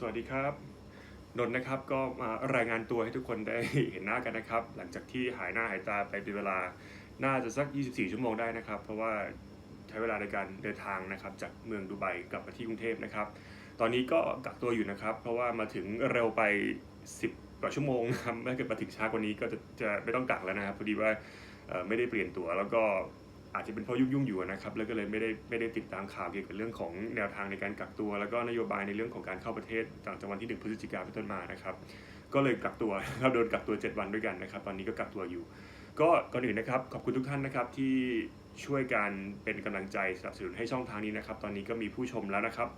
สวัสดีครับ นนท์นะครับก็มารายงานตัวให้ทุกคนได้เห็นหน้ากันนะครับ หลังจากที่หายหน้าหายตาไปเป็นเวลาน่าจะสัก 24 ชั่วโมงได้นะครับ เพราะว่าใช้เวลาในการเดินทางนะครับ จากเมืองดูไบกลับมาที่กรุงเทพนะครับ ตอนนี้ก็กักตัวอยู่นะครับ เพราะว่ามาถึงเร็วไป 10กว่าชั่วโมงนะครับถ้าเกิดมาถึงช้ากว่านี้ก็จะจะไม่ต้องกักแล้วนะครับพอดีว่าไม่ได้เปลี่ยนตัวแล้วก็ อาจจะเป็นเพราะยุ่งๆอยู่นะครับแล้วก็เลยไม่ได้ไม่ได้ติดตามข่าวเกี่ยวกับเรื่องของแนวทางในการกักตัว แล้วก็นโยบายในเรื่องของการเข้าประเทศหลังจากวันที่ 1พฤศจิกาเป็นต้นมานะครับ ก็เลยกักตัวเราโดนกักตัว 7 วันด้วยกันนะครับ ตอนนี้ก็กักตัวอยู่ ก็ก่อนอื่นนะครับขอบคุณทุกท่านนะครับที่ช่วยการเป็นกำลังใจสนับสนุนให้ช่องทางนี้นะครับ ตอนนี้ก็มีผู้ชมแล้วนะครับ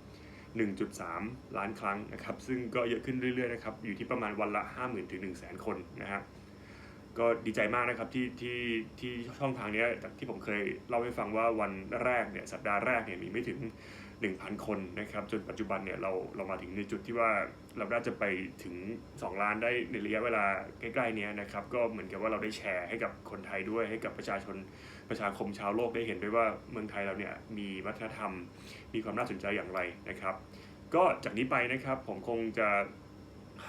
1.3 ล้านครั้งนะครับ ซึ่งก็เยอะขึ้นเรื่อยๆนะครับอยู่ที่ประมาณวันละ 50,000ถึง1 0 0 0 0 0คนนะฮะ ก็ดีใจมากนะครับที่ที่ที่ช่องทางนี้ที่ผมเคยเล่าให้ฟังว่าวันแรกเนี่ยสัปดาห์แรกเนี่ยมีไม่ถึง 1,000 คนนะครับจนปัจจุบันเนี่ยเราเรามาถึงในจุดที่ว่าเราน่าจะไปถึง 2 ล้านได้ในระยะเวลาใกล้ๆเนี้ยนะครับก็เหมือนกับว่าเราได้แชร์ให้กับคนไทยด้วยให้กับประชาชนประชาคมชาวโลกได้เห็นด้วยว่าเมืองไทยเราเนี่ยมีวัฒนธรรม มีความน่าสนใจอย่างไรนะครับ ก็จากนี้ไปนะครับผมคงจะ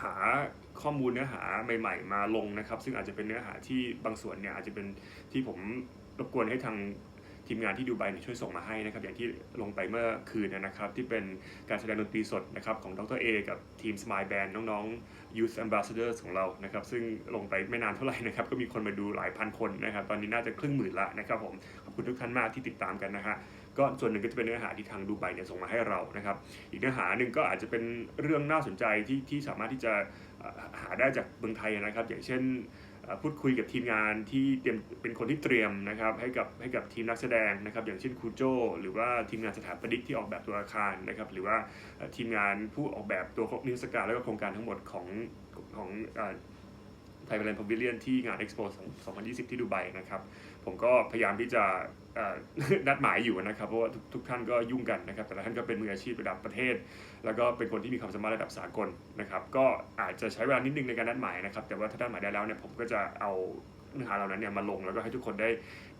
หา ข้อมูลเนื้อหาใหม่ ๆ มาลงนะครับ ซึ่งอาจจะเป็นเนื้อหาที่บางส่วนเนี่ยอาจจะเป็นที่ผมรบกวนให้ทางทีมงานที่ดูไบช่วยส่งมาให้นะครับ อย่างที่ลงไปเมื่อคืนนะครับ ที่เป็นการแสดงดนตรีสดนะครับของดรเอกับทีม Smile Band น้องๆ Youth Ambassadors ของเรานะครับ ซึ่งลงไปไม่นานเท่าไหร่นะครับ ก็มีคนมาดูหลายพันคนนะครับ ตอนนี้น่าจะครึ่งหมื่นละนะครับผม ขอบคุณทุกท่านมากที่ติดตามกันนะฮะ ก็ส่วนหนึ่งก็จะเป็นเนื้อหาที่ทางดูไบเนี่ยส่งมาให้เรานะครับ อีกเนื้อหาหนึ่งก็อาจจะเป็นเรื่องน่าสนใจที่ที่สามารถที่จะหาได้จากเมืองไทยนะครับ อย่างเช่นพูดคุยกับทีมงานที่เตรียมเป็นคนที่เตรียมนะครับให้กับให้กับทีมนักแสดงนะครับ อย่างเช่นครูโจหรือว่าทีมงานสถาปนิกที่ออกแบบตัวอาคารนะครับ หรือว่าทีมงานผู้ออกแบบตัวนิทรรศการแล้วก็โครงการทั้งหมดของของ ไทยแลนด์พาวิเลียนที่งาน Expo 2020 ที่ดูไบนะครับ ผมก็พยายามที่จะนัดหมายอยู่นะครับ เพราะว่าทุกทุกท่านก็ยุ่งกันนะครับ แต่ละท่านก็เป็นมืออาชีพระดับประเทศ แล้วก็เป็นคนที่มีความสามารถระดับสากลนะครับ ก็อาจจะใช้เวลานิดนึงในการนัดหมายนะครับ แต่ว่าถ้านัดหมายได้แล้วเนี่ยผมก็จะเอาเนื้อหาเหล่านั้นเนี่ยมาลงแล้วก็ให้ทุกคนได้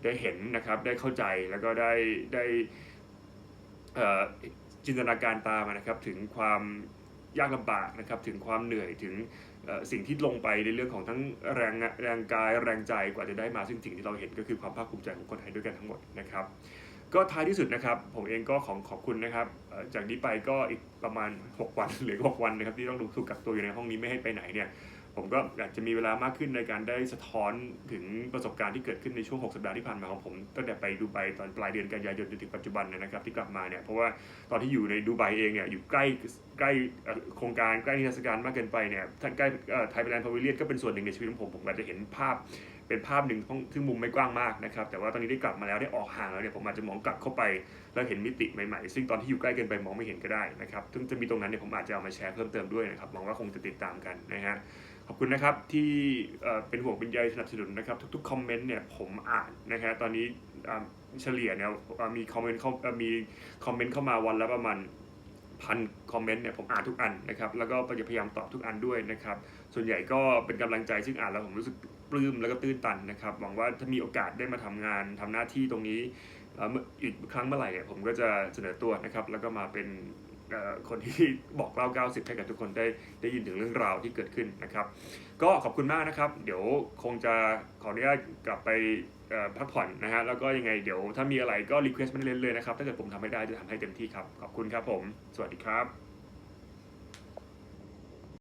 ได้เห็นนะครับ ได้เข้าใจแล้วก็ได้ได้จินตนาการตามนะครับถึงความ ยากลำบากนะครับถึงความเหนื่อยถึงสิ่งที่ลงไปในเรื่องของทั้งแรงแรงกายแรงใจกว่าจะได้มาซึ่งสิ่งที่เราเห็นก็คือความภาคภูมิใจของคนไทยด้วยกันทั้งหมดนะครับ ก็ท้ายที่สุดนะครับ ผมเองก็ของขอบคุณนะครับ จากนี้ไปก็อีกประมาณ 6 วันหรือ 6 วันนะครับที่ต้องถูกกักตัวอยู่ในห้องนี้ไม่ให้ไปไหนเนี่ย ผมก็อยากจะมีเวลามากขึ้นในการได้สะท้อนถึงประสบการณ์ที่เกิดขึ้นในช่วง 6 สัปดาห์ที่ผ่านมาของผมตั้งแต่ไปดูไบตอนปลายเดือนกันยายนจนถึงปัจจุบันนนะครับที่กลับมาเนี่ยเพราะว่าตอนที่อยู่ในดูไบเองเนี่ยอยู่ใกล้ใกล้โครงการใกล้นิทรรศการมากเกินไปเนี่ยท่านใกล้ไทยแลนด์พาวิเลียนก็เป็นส่วนหนึ่งในชีวิตของผมผมอาจจะเห็นภาพ เป็นภาพหนึ่งซึ่งมุมไม่กว้างมากนะครับ แต่ว่าตอนนี้ได้กลับมาแล้วได้ออกห่างแล้วเนี่ยผมอาจจะมองกลับเข้าไปแล้วเห็นมิติใหม่ๆ ซึ่งตอนที่อยู่ใกล้เกินไปมองไม่เห็นก็ได้นะครับซึ่งจะมีตรงนั้นเนี่ยผมอาจจะเอามาแชร์เพิ่มเติมด้วยนะครับหวังว่าคงจะติดตามกันนะฮะขอบคุณนะครับที่เป็นห่วงเป็นใยสนับสนุนนะครับทุกๆคอมเมนต์เนี่ยผมอ่านนะฮะตอนนี้เฉลี่ยเนี่ยมีคอมเมนต์เข้ามีคอมเมนต์เข้ามาวันละประมาณพันคอมเมนต์เนี่ยผมอ่านทุกอันนะครับแล้วก็พยายามตอบทุกอันด้วยนะครับส่วนใหญ่ก็เป็นกำลังใจซึ่งอ่านแล้วผมรู้สึก ปลื้มแล้วก็ตื้นตันนะครับ หวังว่าถ้ามีโอกาสได้มาทำงานทำหน้าที่ตรงนี้อีกครั้งเมื่อไหร่ผมก็จะเสนอตัวนะครับ แล้วก็มาเป็นคนที่บอกเล่า 90 ให้กับทุกคนได้ได้ยินถึงเรื่องราวที่เกิดขึ้นนะครับ ก็ขอบคุณมากนะครับ เดี๋ยวคงจะขออนุญาตกลับไปพักผ่อนนะฮะ แล้วก็ยังไงเดี๋ยวถ้ามีอะไรก็รีเควสต์มาเล่นเลยนะครับ ถ้าเกิดผมทำไม่ได้จะทำให้เต็มที่ครับ ขอบคุณครับผม สวัสดีครับ